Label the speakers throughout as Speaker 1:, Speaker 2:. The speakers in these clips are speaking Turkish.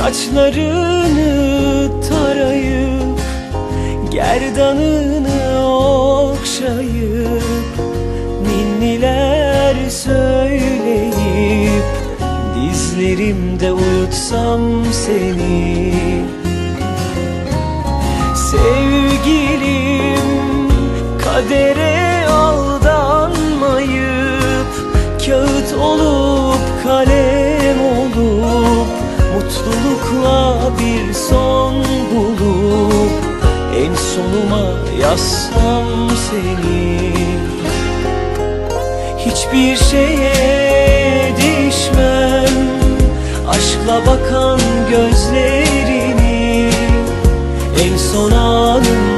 Speaker 1: Saçlarını tarayıp Gerdanını okşayıp Ninniler söyleyip Dizlerimde uyutsam seni. Sevgilim kadere bir son bulup En sonuma yazsam seni. Hiçbir şeye değişmem Aşkla bakan gözlerini En son anında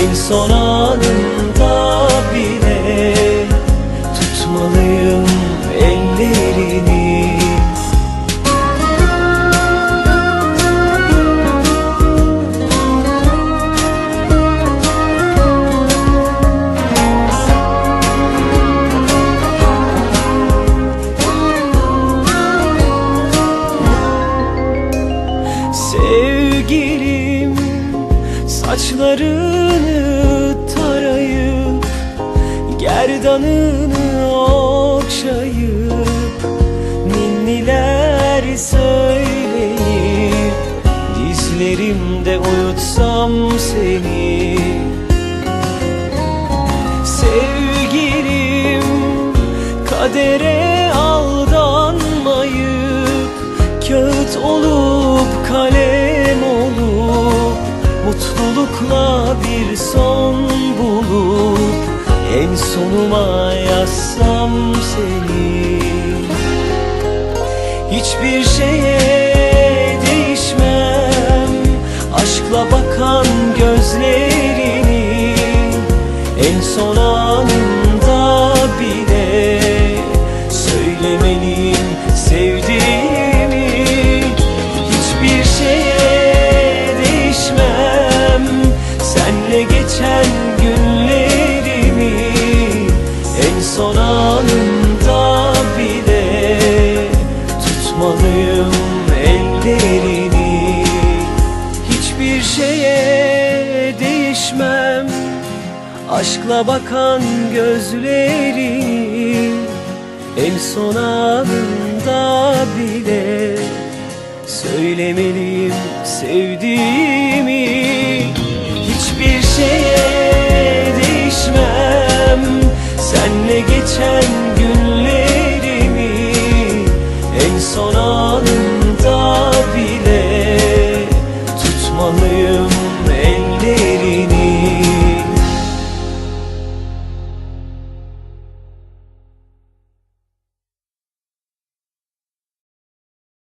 Speaker 1: En son anında bile Tutmalıyım ellerini saçlarını tarayıp Gerdanını okşayıp Ninniler söyleyip Dizlerimde uyutsam seni. Sevgilim kadere Mutlulukla bir son bulup En sonuma yazsam seni. Hiçbir şeye değişmem Aşkla bakan gözlerini En son şeye değişmem. Aşkla bakan gözlerini En son anında bile Söylemeliyim sevdiğimi. Hiçbir şeye değişmem. Senle geçen